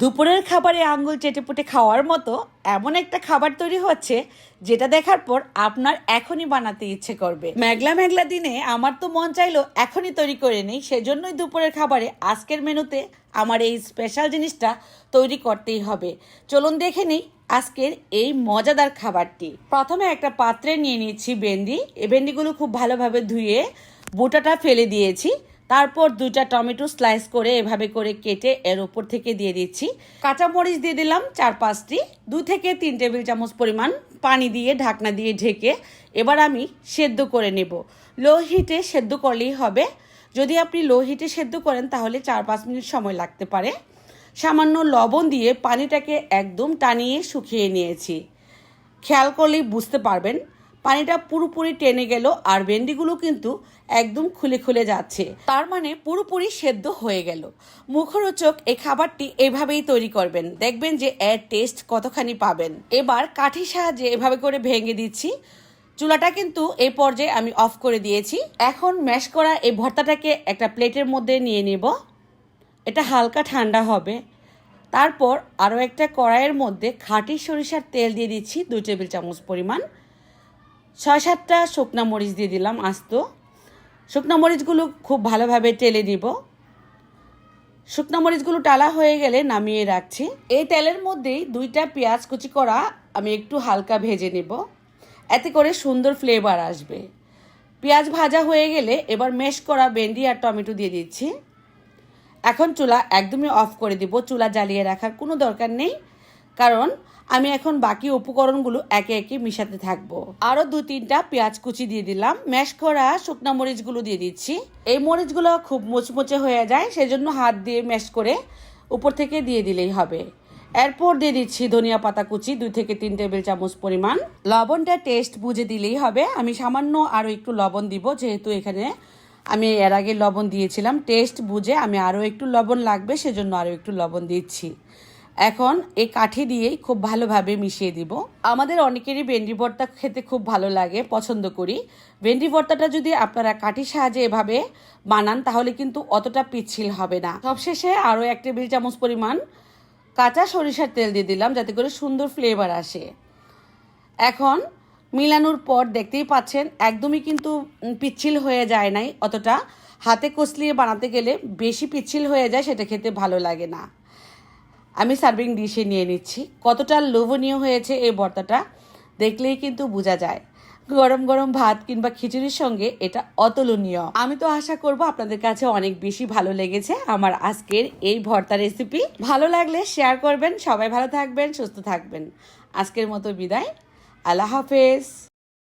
দুপুরের খাবারে আঙ্গুল চেটেপুটে খাওয়ার মতো এমন একটা খাবার তৈরি হচ্ছে যেটা দেখার পর আপনার এখনই বানাতে ইচ্ছে করবে। মেঘলা মেঘলা দিনে আমার তো মন চাইলো এখনই তৈরি করে নেই, সেজন্যই দুপুরের খাবারে আজকের মেনুতে আমার এই স্পেশাল জিনিসটা তৈরি করতেই হবে। চলুন দেখে নিই আজকের এই মজাদার খাবারটি। প্রথমে একটা পাত্রে নিয়ে নিচ্ছি ভেন্ডি। এই ভেন্ডিগুলো খুব ভালোভাবে ধুয়ে বুটাটা ফেলে দিয়েছি। তারপর দুটা টমেটো স্লাইস করে এভাবে করে কেটে এর উপর থেকে দিয়ে দিচ্ছি। কাঁচামরিচ দিয়ে দিলাম চার পাঁচটি, দু থেকে তিন টেবিল চামচ পরিমাণ পানি দিয়ে ঢাকনা দিয়ে ঢেকে এবার আমি সেদ্ধ করে নেব। লো হিটে সেদ্ধ করলেই হবে। যদি আপনি লো হিটে সেদ্ধ করেন তাহলে চার পাঁচ মিনিট সময় লাগতে পারে। সামান্য লবণ দিয়ে পানিটাকে একদম টানিয়ে শুকিয়ে নিয়েছি। খেয়াল করলেই বুঝতে পারবেন পানিটা পুরোপুরি টেনে গেল আর ভেন্ডিগুলো কিন্তু একদম খুলে খুলে যাচ্ছে। তার মানে পুরোপুরি সেদ্ধ হয়ে গেল। মুখরোচক এই খাবারটি এভাবেই তৈরি করবেন। দেখবেন যে এর টেস্ট কতখানি পাবেন। এবার কাঠির সাহায্যে এভাবে করে ভেঙে দিচ্ছি। চুলাটা কিন্তু এই পর্যায়ে আমি অফ করে দিয়েছি। এখন ম্যাশ করা এই ভর্তাটাকে একটা প্লেটের মধ্যে নিয়ে নেব। এটা হালকা ঠান্ডা হবে। তারপর আরও একটা কড়াইয়ের মধ্যে খাঁটি সরিষার তেল দিয়ে দিচ্ছি দুই টেবিল চামচ পরিমাণ। ছয় সাতটা শুকনা মরিচ দিয়ে দিলাম আস্ত। শুকনা মরিচগুলো খুব ভালোভাবে টেলে দিব শুকনা মরিচগুলো টালা হয়ে গেলে নামিয়ে রাখছি। এই তেলের মধ্যেই দুইটা পেঁয়াজ কুচি করা আমি একটু হালকা ভেজে নেব। এতে করে সুন্দর ফ্লেভার আসবে। পেঁয়াজ ভাজা হয়ে গেলে এবার মেশ করা ভেন্ডি আর টমেটো দিয়ে দিচ্ছি। এখন চুলা একদমই অফ করে দিব। চুলা জ্বালিয়ে রাখার কোনো দরকার নেই। কারণ আমি এখন বাকি উপকরণগুলো একে একে মিশাতে থাকব। আরও দু তিনটা পেঁয়াজ কুচি দিয়ে দিলাম। ম্যাশ করা শুকনো মরিচগুলো দিয়ে দিচ্ছি। এই মরিচগুলো খুব মুচমুচে হয়ে যায়, সেজন্য হাত দিয়ে ম্যাশ করে উপর থেকে দিয়ে দিলেই হবে। এরপর দিয়ে দিচ্ছি ধনিয়া পাতা কুচি, দুই থেকে তিন টেবিল চামচ পরিমাণ। লবণটা টেস্ট বুঝে দিলেই হবে। আমি সামান্য আরও একটু লবণ দিব, যেহেতু এখানে আমি এর আগে লবণ দিয়েছিলাম। টেস্ট বুঝে আমি আরও একটু লবণ লাগবে, সেজন্য আরও একটু লবণ দিচ্ছি। এখন এই কাঠি দিয়েই খুব ভালোভাবে মিশিয়ে দিব। আমাদের অনেকেরই ভেন্ডি ভর্তা খেতে খুব ভালো লাগে, পছন্দ করি। ভেন্ডি ভর্তাটা যদি আপনারা কাঠির সাহায্যে এভাবে বানান, তাহলে কিন্তু অতটা পিচ্ছিল হবে না। সবশেষে আরও এক টেবিল চামচ পরিমাণ কাঁচা সরিষার তেল দিয়ে দিলাম, যাতে করে সুন্দর ফ্লেভার আসে। এখন মিলানোর পর দেখতেই পাচ্ছেন, একদমই কিন্তু পিচ্ছিল হয়ে যায় নাই। অতটা হাতে কষলিয়ে বানাতে গেলে বেশি পিচ্ছিল হয়ে যায়, সেটা খেতে ভালো লাগে না। আমি সার্ভিং ডিশে নিয়ে নিচ্ছি। কতটা লোভনীয় হয়েছে এই ভর্তাটা দেখলেই কিন্তু বোঝা যায়। গরম গরম ভাত কিংবা খিচুড়ির সঙ্গে এটা অতুলনীয়। আমি তো আশা করব আপনাদের কাছে অনেক বেশি ভালো লেগেছে আমার আজকের এই ভর্তা রেসিপি ভালো লাগলে শেয়ার করবেন, সবাই ভালো থাকবেন, সুস্থ থাকবেন। আজকের মতো বিদায়। আল্লাহ হাফেজ।